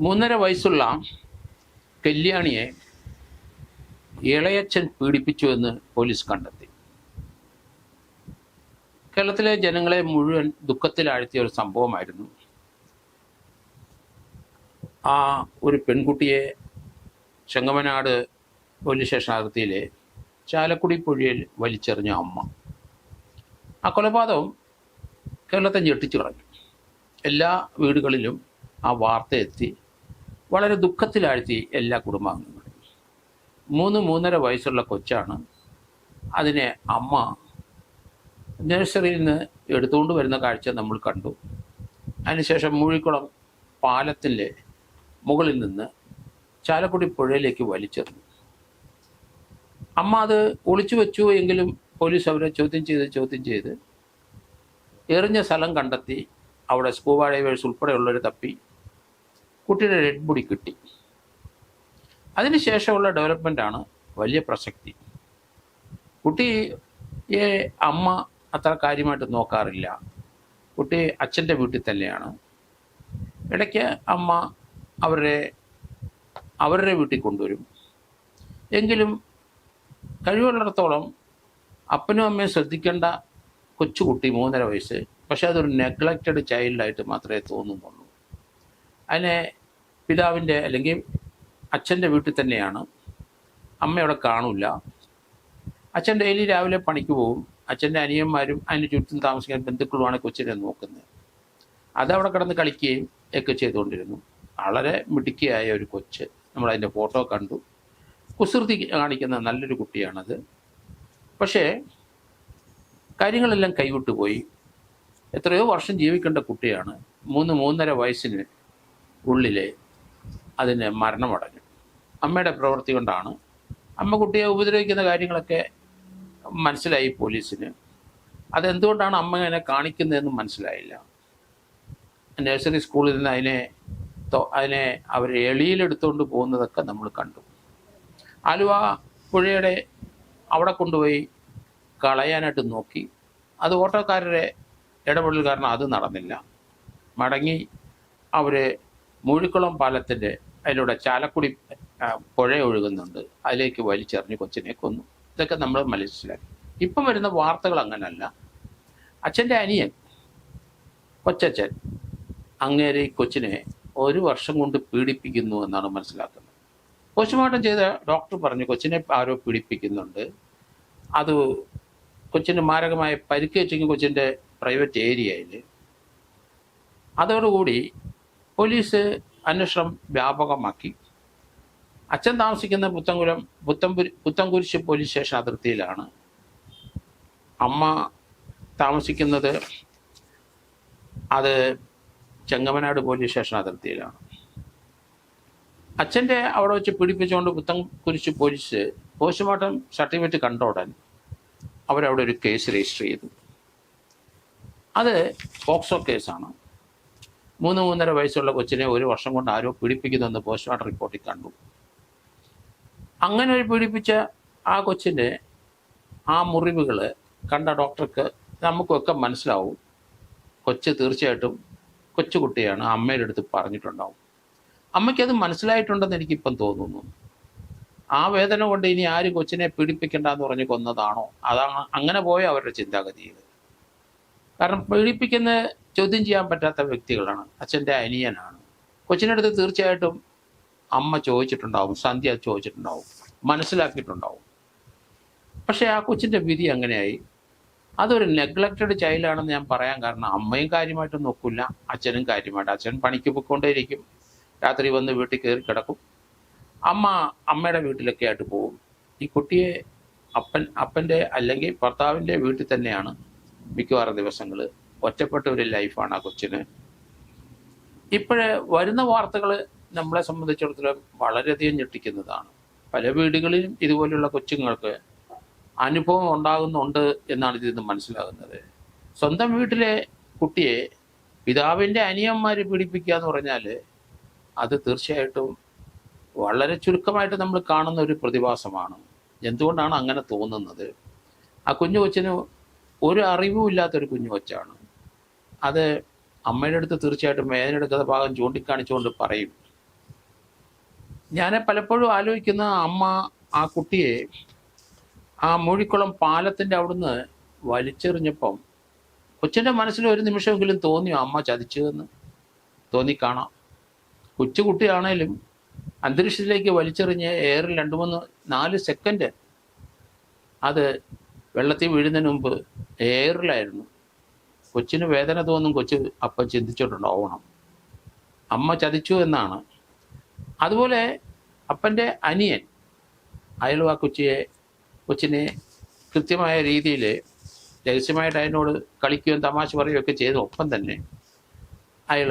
മൂന്നര വയസ്സുള്ള കല്യാണിയെ ഇളയച്ചൻ പീഡിപ്പിച്ചുവെന്ന് പോലീസ് കണ്ടെത്തി. കേരളത്തിലെ ജനങ്ങളെ മുഴുവൻ ദുഃഖത്തിലാഴ്ത്തിയ ഒരു സംഭവമായിരുന്നു. ആ ഒരു പെൺകുട്ടിയെ ചെങ്ങമനാട് പോലീസ് സ്റ്റേഷൻ അതിർത്തിയിലെ ചാലക്കുടി പുഴയിൽ വലിച്ചെറിഞ്ഞ അമ്മ. ആ കൊലപാതകം കേരളത്തെ ഞെട്ടിച്ചു കളഞ്ഞു എല്ലാ വീടുകളിലും ആ വാർത്ത എത്തി. വളരെ ദുഃഖത്തിലാഴ്ത്തി എല്ലാ കുടുംബാംഗങ്ങളും. മൂന്ന് മൂന്നര വയസ്സുള്ള കൊച്ചാണ്. അതിനെ അമ്മ നഴ്സറിയിൽ നിന്ന് എടുത്തുകൊണ്ട് വരുന്ന കാഴ്ച നമ്മൾ കണ്ടു. അതിനുശേഷം മൂഴിക്കുളം പാലത്തിന്റെ മുകളിൽ നിന്ന് ചാലക്കുടി പുഴയിലേക്ക് വലിച്ചെറിഞ്ഞു. അമ്മ അത് ഒളിച്ചു വെച്ചു എങ്കിലും പോലീസ് അവരെ ചോദ്യം ചെയ്ത് ചോദ്യം ചെയ്ത് എറിഞ്ഞ സ്ഥലം കണ്ടെത്തി. അവിടെ സ്കൂബ ഡൈവേഴ്സ് ഉൾപ്പെടെയുള്ളവർ തപ്പി. കുട്ടിയുടെ ഡെഡ് ബോഡി കിട്ടി. അതിനുശേഷമുള്ള ഡെവലപ്മെന്റാണ് വലിയ പ്രസക്തി. കുട്ടിയെ അമ്മ അത്ര കാര്യമായിട്ട് നോക്കാറില്ല. കുട്ടി അച്ഛന്റെ വീട്ടിൽ തന്നെയാണ്. ഇടയ്ക്ക് അമ്മ അവരെ അവരുടെ വീട്ടിൽ കൊണ്ടുവരും. എങ്കിലും കഴിവുള്ളിടത്തോളം അപ്പനും അമ്മയും ശ്രദ്ധിക്കേണ്ട കൊച്ചുകുട്ടി മൂന്നര വയസ്സ് പക്ഷേ അതൊരു നെഗ്ലക്റ്റഡ് ചൈൽഡായിട്ട് മാത്രമേ തോന്നുന്നുള്ളൂ. അതിനെ പിതാവിന്റെ അല്ലെങ്കിൽ അച്ഛന്റെ വീട്ടിൽ തന്നെയാണ്. അമ്മ അവിടെ കാണില്ല അച്ഛൻ ഡെയിലി രാവിലെ പണിക്ക് പോകും അച്ഛന്റെ അനിയന്മാരും അതിന് ചുറ്റും താമസിക്കാൻ ബന്ധുക്കളുമാണ് കൊച്ചിനെ നോക്കുന്നത്. അതവിടെ കിടന്ന് കളിക്കുകയും ഒക്കെ ചെയ്തുകൊണ്ടിരുന്നു. വളരെ മിടുക്കിയായ ഒരു കൊച്ച്. നമ്മളതിന്റെ ഫോട്ടോ കണ്ടു. കുസൃതി കാണിക്കുന്ന നല്ലൊരു കുട്ടിയാണത്. പക്ഷേ കാര്യങ്ങളെല്ലാം കൈവിട്ടുപോയി. എത്രയോ വർഷം ജീവിക്കേണ്ട കുട്ടിയാണ്. മൂന്ന് മൂന്നര വയസ്സിന് ഉള്ളിലെ അതിന് മരണമടഞ്ഞു. അമ്മയുടെ പ്രവൃത്തി കൊണ്ടാണ് അമ്മ കുട്ടിയെ ഉപദ്രവിക്കുന്ന കാര്യങ്ങളൊക്കെ മനസ്സിലായി പോലീസിന്. അതെന്തുകൊണ്ടാണ് അമ്മ അതിനെ കാണിക്കുന്നതെന്ന് മനസ്സിലായില്ല. നഴ്സറി സ്കൂളിൽ നിന്ന് അതിനെ അതിനെ അവർ എളിയിലെടുത്തുകൊണ്ട് പോകുന്നതൊക്കെ നമ്മൾ കണ്ടു. ആലുവ പുഴയുടെ അവിടെ കൊണ്ടുപോയി കളയാനായിട്ട് നോക്കി. അത് ഓട്ടോക്കാരുടെ ഇടപെടൽ കാരണം അത് നടന്നില്ല. മടങ്ങി അവർ മൂഴിക്കുളം പാലത്തിന്റെ അതിലൂടെ ചാലക്കുടി പുഴ ഒഴുകുന്നുണ്ട്. അതിലേക്ക് വലിച്ചെറിഞ്ഞ് കൊച്ചിനെ കൊന്നു. ഇതൊക്കെ നമ്മൾ മനസ്സിലാക്കി. ഇപ്പം വരുന്ന വാർത്തകൾ അങ്ങനല്ല. അച്ഛന്റെ അനിയൻ കൊച്ചച്ഛൻ അങ്ങേരെ കൊച്ചിനെ ഒരു വർഷം കൊണ്ട് പീഡിപ്പിക്കുന്നു എന്നാണ് മനസ്സിലാക്കുന്നത്. പോസ്റ്റ്മോർട്ടം ചെയ്ത ഡോക്ടർ പറഞ്ഞു കൊച്ചിനെ ആരോ പീഡിപ്പിക്കുന്നുണ്ട്. അത് കൊച്ചിന് മാരകമായ പരിക്കേറ്റെങ്കിൽ കൊച്ചിന്റെ പ്രൈവറ്റ് ഏരിയയിൽ. അതോടുകൂടി പോലീസ് അന്വേഷണം വ്യാപകമാക്കി. അച്ഛൻ താമസിക്കുന്ന പുത്തങ്കുലം പുത്തംപുരി പുത്തംകുരിശ് പോലീസ് സ്റ്റേഷൻ അതിർത്തിയിലാണ്. അമ്മ താമസിക്കുന്നത് അത് ചെങ്ങമനാട് പോലീസ് സ്റ്റേഷൻ അതിർത്തിയിലാണ്. അച്ഛന്റെ അവിടെ വെച്ച് പീഡിപ്പിച്ചുകൊണ്ട് പുത്തംകുരിശ് പോലീസ് പോസ്റ്റ്മോർട്ടം സർട്ടിഫിക്കറ്റ് കണ്ട ഉടൻ അവരവിടെ ഒരു കേസ് രജിസ്റ്റർ ചെയ്തു. അത് പോക്സോ കേസാണ്. മൂന്ന് മൂന്നര വയസ്സുള്ള കൊച്ചിനെ ഒരു വർഷം കൊണ്ട് ആരോ പീഡിപ്പിക്കുന്നെന്ന് പോസ്റ്റ്മോർട്ടം റിപ്പോർട്ടിൽ കണ്ടു. അങ്ങനെ ഒരു പീഡിപ്പിച്ച ആ കൊച്ചിന്റെ ആ മുറിവുകൾ കണ്ട ഡോക്ടർക്ക് നമുക്കൊക്കെ മനസ്സിലാവും. കൊച്ച് തീർച്ചയായിട്ടും കൊച്ചുകുട്ടിയാണ് അമ്മയുടെ അടുത്ത് പറഞ്ഞിട്ടുണ്ടാവും. അമ്മയ്ക്കത് മനസ്സിലായിട്ടുണ്ടെന്ന് എനിക്കിപ്പം തോന്നുന്നു. ആ വേദന കൊണ്ട് ഇനി ആര് കൊച്ചിനെ പീഡിപ്പിക്കണ്ട എന്ന് പറഞ്ഞ് കൊന്നതാണോ? അതാണ് അങ്ങനെ പോയ അവരുടെ ചിന്താഗതിയിൽ. കാരണം പീഡിപ്പിക്കുന്ന ചോദ്യം ചെയ്യാൻ പറ്റാത്ത വ്യക്തികളാണ്. അച്ഛന്റെ അനിയനാണ്. കൊച്ചിനടുത്ത് തീർച്ചയായിട്ടും അമ്മ ചോദിച്ചിട്ടുണ്ടാവും സന്ധ്യ ചോദിച്ചിട്ടുണ്ടാവും മനസ്സിലാക്കിയിട്ടുണ്ടാവും. പക്ഷേ ആ കൊച്ചിന്റെ വിധി അങ്ങനെയായി. അതൊരു നെഗ്ലക്റ്റഡ് ചൈൽഡാണെന്ന് ഞാൻ പറയാൻ കാരണം അമ്മയും കാര്യമായിട്ട് നോക്കില്ല അച്ഛനും കാര്യമായിട്ട്. അച്ഛൻ പണിക്ക് പോയിക്കൊണ്ടേയിരിക്കും. രാത്രി വന്ന് വീട്ടിൽ കയറി കിടക്കും. അമ്മ അമ്മയുടെ വീട്ടിലൊക്കെ ആയിട്ട് പോകും. ഈ കുട്ടിയെ അപ്പൻ അപ്പന്റെ അല്ലെങ്കിൽ ഭർത്താവിന്റെ വീട്ടിൽ തന്നെയാണ് മിക്കവാറും ദിവസങ്ങൾ ഒറ്റപ്പെട്ട ഒരു ലൈഫാണ് ആ കൊച്ചിന്. ഇപ്പോഴേ വരുന്ന വാർത്തകൾ നമ്മളെ സംബന്ധിച്ചിടത്തോളം വളരെയധികം ഞെട്ടിക്കുന്നതാണ്. പല വീടുകളിലും ഇതുപോലെയുള്ള കൊച്ചുങ്ങൾക്ക് അനുഭവം ഉണ്ടാകുന്നുണ്ട് എന്നാണ് ഇതിൽ നിന്ന് മനസ്സിലാകുന്നത്. സ്വന്തം വീട്ടിലെ കുട്ടിയെ പിതാവിന്റെ അനിയന്മാർ പീഡിപ്പിക്കുക എന്ന് പറഞ്ഞാൽ അത് തീർച്ചയായിട്ടും വളരെ ചുരുക്കമായിട്ട് നമ്മൾ കാണുന്ന ഒരു പ്രതിഭാസമാണ്. എന്തുകൊണ്ടാണ് അങ്ങനെ തോന്നുന്നത്? ആ കുഞ്ഞു കൊച്ചിന് ഒരു അറിവും ഇല്ലാത്തൊരു കുഞ്ഞു കൊച്ചാണ്. അത് അമ്മയുടെ അടുത്ത് തീർച്ചയായിട്ടും വേദനയെടുക്കുന്ന ഭാഗം ചൂണ്ടിക്കാണിച്ചുകൊണ്ട് പറയും. ഞാൻ പലപ്പോഴും ആലോചിക്കുന്ന അമ്മ ആ കുട്ടിയെ ആ മൂഴിക്കുളം പാലത്തിന്റെ അവിടുന്ന് വലിച്ചെറിഞ്ഞപ്പം കൊച്ചിന്റെ മനസ്സിൽ ഒരു നിമിഷമെങ്കിലും തോന്നിയോ അമ്മ ചതിച്ചു എന്ന് തോന്നിക്കാണാം കൊച്ചുകുട്ടിയാണേലും അന്തരീക്ഷത്തിലേക്ക് വലിച്ചെറിഞ്ഞ് ഏറെ രണ്ട് മൂന്ന് നാല് സെക്കൻഡ് അത് വെള്ളത്തിൽ വീഴുന്നതിന് മുമ്പ് എയറിലായിരുന്നു കൊച്ചിന് വേദന തോന്നും കൊച്ചു അപ്പം ചിന്തിച്ചിട്ടുണ്ടാവണം അമ്മ ചതിച്ചു എന്നാണ്. അതുപോലെ അപ്പന്റെ അനിയൻ അയൽവാ കൊച്ചിയെ കൊച്ചിനെ കൃത്യമായ രീതിയിൽ രഹസ്യമായിട്ട് അതിനോട് കളിക്കുകയും തമാശ പറയുകയൊക്കെ ചെയ്ത ഒപ്പം തന്നെ അയാൾ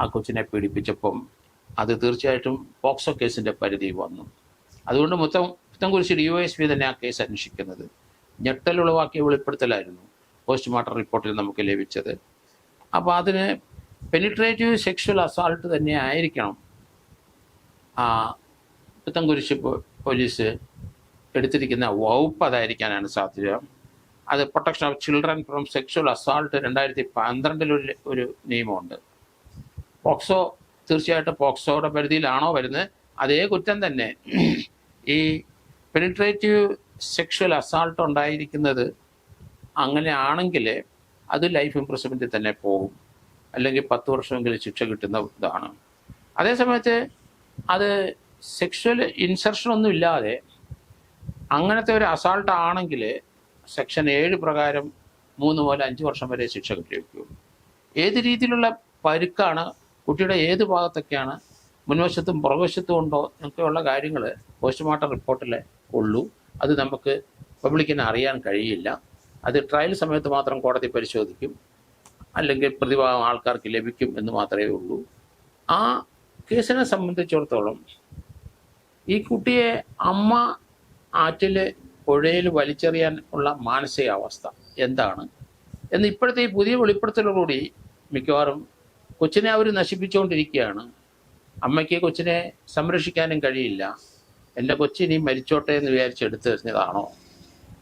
ആ കൊച്ചിനെ പീഡിപ്പിച്ചപ്പം അത് തീർച്ചയായിട്ടും പോക്സോ കേസിന്റെ പരിധി വന്നു. അതുകൊണ്ട് മൊത്തം കുറിച്ച് ഡി ഒ എസ് പി തന്നെ ആ കേസ് അന്വേഷിക്കുന്നത്. ഞെട്ടലുളവാക്കിയ വെളിപ്പെടുത്തലായിരുന്നു. പോസ്റ്റ്മോർട്ടം റിപ്പോർട്ടിൽ നമുക്ക് ലഭിച്ചത്. അപ്പോൾ അതിന് പെനിട്രേറ്റീവ് സെക്ഷൽ അസാൾട്ട് തന്നെ ആയിരിക്കണം. ആ പുത്തൻകുരിശ് പോ- പോലീസ് എടുത്തിരിക്കുന്ന വകുപ്പ് അതായിരിക്കാനാണ് സാധ്യത. അത് protection of children from sexual assault രണ്ടായിരത്തി പന്ത്രണ്ടിൽ ഒരു നിയമമുണ്ട്. പോക്സോ തീർച്ചയായിട്ടും പോക്സോയുടെ പരിധിയിലാണോ വരുന്നത്? അതേ കുറ്റം തന്നെ. ഈ പെനിട്രേറ്റീവ് സെക്ഷൽ അസാൾട്ട് ഉണ്ടായിരിക്കുന്നത് അങ്ങനെ ആണെങ്കിൽ അത് ലൈഫ് ഇംപ്രസ്മെന്റിൽ തന്നെ പോകും. അല്ലെങ്കിൽ പത്ത് വർഷമെങ്കിലും ശിക്ഷ കിട്ടുന്ന ഇതാണ്. അതേസമയത്ത് അത് സെക്ഷൽ ഇൻസർഷൻ ഒന്നും ഇല്ലാതെ അങ്ങനത്തെ ഒരു അസാൾട്ട് ആണെങ്കിൽ സെക്ഷൻ ഏഴ് പ്രകാരം മൂന്ന് മുതൽ അഞ്ച് വർഷം വരെ ശിക്ഷ കിട്ടിയിരിക്കും ഏത് രീതിയിലുള്ള പരുക്കാണ് കുട്ടിയുടെ ഏത് ഭാഗത്തൊക്കെയാണ് മുൻവശത്തും പുറകുവശത്തും ഉണ്ടോ എന്നൊക്കെയുള്ള കാര്യങ്ങൾ പോസ്റ്റ്മോർട്ടം റിപ്പോർട്ടിൽ ഉള്ളൂ. അത് നമുക്ക് പബ്ലിക്കിന് അറിയാൻ കഴിയില്ല. അത് ട്രയൽ സമയത്ത് മാത്രം കോടതി പരിശോധിക്കും. അല്ലെങ്കിൽ പ്രതിഭാഗം ആൾക്കാർക്ക് ലഭിക്കും എന്ന് മാത്രമേ ഉള്ളൂ. ആ കേസിനെ സംബന്ധിച്ചിടത്തോളം ഈ കുട്ടിയെ അമ്മ ആറ്റിൽ പുഴയിൽ വലിച്ചെറിയാൻ ഉള്ള മാനസികാവസ്ഥ എന്താണ്? എന്ന് ഇപ്പോഴത്തെ ഈ പുതിയ വെളിപ്പെടുത്തലോടുകൂടി മിക്കവാറും കൊച്ചിനെ അവർ നശിപ്പിച്ചുകൊണ്ടിരിക്കുകയാണ്. അമ്മയ്ക്ക് കൊച്ചിനെ സംരക്ഷിക്കാനും കഴിയില്ല. എന്റെ കൊച്ചിനി മരിച്ചോട്ടെ എന്ന് വിചാരിച്ചെടുത്ത് എടുത്തെറിഞ്ഞതാണോ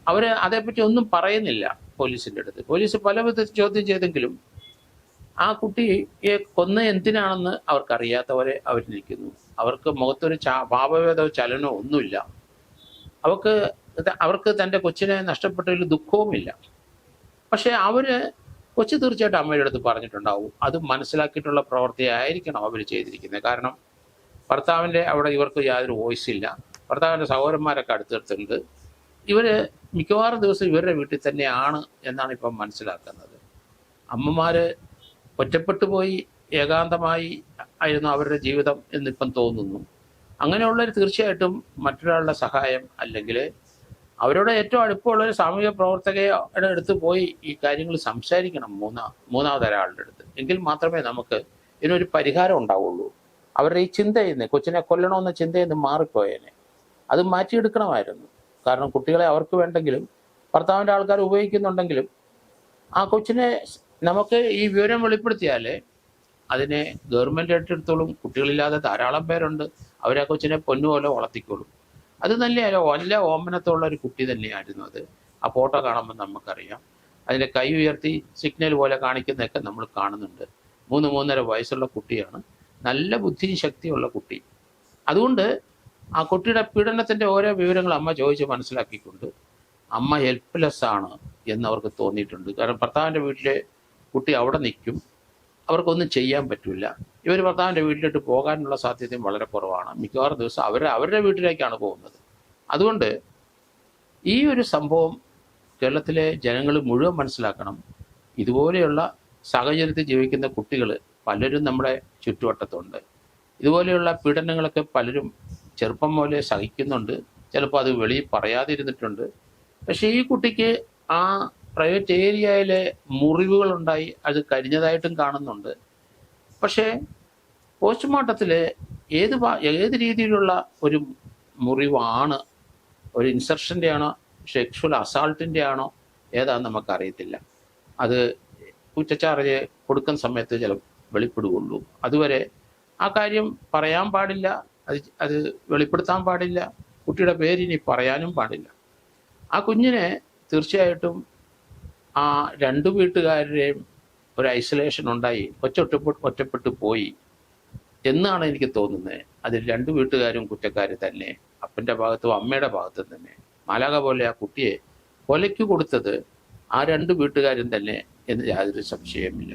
അവർ അതേപ്പറ്റി ഒന്നും പറയുന്നില്ല പോലീസിന്റെ അടുത്ത്. പോലീസ് പല വിധത്തിൽ ചോദ്യം ചെയ്തെങ്കിലും ആ കുട്ടിയെ കൊന്ന എന്തിനാണെന്ന് അവർക്കറിയാത്തവരെ അവർ നിൽക്കുന്നു അവർക്ക് മുഖത്തൊരു ചാ ഭാവഭേദമോ ചലനോ ഒന്നുമില്ല. അവർക്ക് അവർക്ക് തന്റെ കൊച്ചിനെ നഷ്ടപ്പെട്ടതിൽ ദുഃഖവുമില്ല. പക്ഷേ അവർ കൊച്ചു തീർച്ചയായിട്ടും അമ്മയുടെ അടുത്ത് പറഞ്ഞിട്ടുണ്ടാവും. അത് മനസ്സിലാക്കിയിട്ടുള്ള പ്രവൃത്തിയായിരിക്കണം അവർ ചെയ്തിരിക്കുന്നത്. കാരണം ഭർത്താവിന്റെ അവിടെ ഇവർക്ക് യാതൊരു വോയിസ് ഇല്ല ഭർത്താവിന്റെ സഹോദരന്മാരൊക്കെ അടുത്തെടുത്തിട്ടുണ്ട് ഇവർ മിക്കവാറും ദിവസം ഇവരുടെ വീട്ടിൽ തന്നെയാണ് എന്നാണ് ഇപ്പം മനസ്സിലാക്കുന്നത്. അമ്മമാർ ഒറ്റപ്പെട്ടു പോയി ഏകാന്തമായി ആയിരുന്നു അവരുടെ ജീവിതം എന്നിപ്പം തോന്നുന്നു. അങ്ങനെയുള്ളവർ തീർച്ചയായിട്ടും മറ്റൊരാളുടെ സഹായം അല്ലെങ്കിൽ അവരോട് ഏറ്റവും അടുപ്പമുള്ള ഒരു സാമൂഹിക പ്രവർത്തകയുടെ അടുത്ത് പോയി ഈ കാര്യങ്ങൾ സംസാരിക്കണം മൂന്നാ മൂന്നാമത് ഒരാളുടെ അടുത്ത്. എങ്കിൽ മാത്രമേ നമുക്ക് ഇതിനൊരു പരിഹാരം ഉണ്ടാവുള്ളൂ. അവരുടെ ഈ ചിന്തയിൽ നിന്ന് കൊച്ചിനെ കൊല്ലണമെന്ന ചിന്തയിൽ നിന്ന് മാറിപ്പോയേനെ. അത് മാറ്റിയെടുക്കണമായിരുന്നു. കാരണം കുട്ടികളെ അവർക്ക് വേണ്ടെങ്കിലും ഭർത്താവിന്റെ ആൾക്കാർ ഉപയോഗിക്കുന്നുണ്ടെങ്കിലും ആ കൊച്ചിനെ നമുക്ക് ഈ വിവരം വെളിപ്പെടുത്തിയാൽ അതിനെ ഗവൺമെന്റ് ഏറ്റെടുത്തോളും കുട്ടികളില്ലാതെ ധാരാളം പേരുണ്ട്. അവരെ കൊച്ചിനെ പൊന്നുപോലെ വളർത്തിക്കോളും. അത് തന്നെയല്ല വല്ല ഓമനത്തുള്ള ഒരു കുട്ടി തന്നെയായിരുന്നു അത്. ആ ഫോട്ടോ കാണുമ്പോൾ നമുക്കറിയാം. അതിന്റെ കൈ ഉയർത്തി സിഗ്നൽ പോലെ കാണിക്കുന്നതൊക്കെ നമ്മൾ കാണുന്നുണ്ട്. മൂന്ന് മൂന്നര വയസ്സുള്ള കുട്ടിയാണ്. നല്ല ബുദ്ധിശക്തിയുള്ള കുട്ടി. അതുകൊണ്ട് ആ കുട്ടിയുടെ പീഡനത്തിന്റെ ഓരോ വിവരങ്ങൾ അമ്മ ചോദിച്ച് മനസ്സിലാക്കിക്കൊണ്ട് അമ്മ ഹെൽപ്ലെസ് ആണ് എന്ന് അവർക്ക് തോന്നിയിട്ടുണ്ട്. കാരണം ഭർത്താവിന്റെ വീട്ടിലെ കുട്ടി അവിടെ നിൽക്കും. അവർക്കൊന്നും ചെയ്യാൻ പറ്റില്ല ഇവർ ഭർത്താവിന്റെ വീട്ടിലോട്ട് പോകാനുള്ള സാധ്യതയും വളരെ കുറവാണ്. മിക്കവാറും ദിവസം അവർ അവരുടെ വീട്ടിലേക്കാണ് പോകുന്നത്. അതുകൊണ്ട് ഈ ഒരു സംഭവം കേരളത്തിലെ ജനങ്ങൾ മുഴുവൻ മനസ്സിലാക്കണം. ഇതുപോലെയുള്ള സാഹചര്യത്തിൽ ജീവിക്കുന്ന കുട്ടികൾ പലരും നമ്മുടെ ചുറ്റുവട്ടത്തുണ്ട്. ഇതുപോലെയുള്ള പീഡനങ്ങളൊക്കെ പലരും ചെറുപ്പം പോലെ സഹിക്കുന്നുണ്ട് ചിലപ്പോൾ അത് വെളിയിൽ പറയാതിരുന്നിട്ടുണ്ട്. പക്ഷേ ഈ കുട്ടിക്ക് ആ പ്രൈവറ്റ് ഏരിയയിലെ മുറിവുകൾ ഉണ്ടായി അത് കരിഞ്ഞതായിട്ടും കാണുന്നുണ്ട്. പക്ഷേ പോസ്റ്റ്മോർട്ടത്തിൽ ഏത് ഏത് രീതിയിലുള്ള ഒരു മുറിവാണ്? ഒരു ഇൻസർഷന്റെ ആണോ സെക്ഷൽ അസാൾട്ടിന്റെ ആണോ ഏതാണെന്ന് നമുക്കറിയത്തില്ല. അത് കുറ്റച്ചാർജ് കൊടുക്കുന്ന സമയത്ത് ചില വെളിപ്പെടുകയുള്ളൂ. അതുവരെ ആ കാര്യം പറയാൻ പാടില്ല. അത് അത് വെളിപ്പെടുത്താൻ പാടില്ല. കുട്ടിയുടെ പേര് ഇനി പറയാനും പാടില്ല. ആ കുഞ്ഞിനെ തീർച്ചയായിട്ടും ആ രണ്ട് വീട്ടുകാരുടെയും ഒരു ഐസൊലേഷൻ ഉണ്ടായി. ഒറ്റപ്പെട്ട് ഒറ്റപ്പെട്ട് പോയി എന്നാണ് എനിക്ക് തോന്നുന്നത്. അതിൽ രണ്ട് വീട്ടുകാരും കുറ്റക്കാർ തന്നെ. അപ്പന്റെ ഭാഗത്തും അമ്മയുടെ ഭാഗത്തും തന്നെ. മാലാക പോലെ ആ കുട്ടിയെ കൊലയ്ക്ക് കൊടുത്തത് ആ രണ്ട് വീട്ടുകാരും തന്നെ എന്ന് യാതൊരു സംശയമില്ല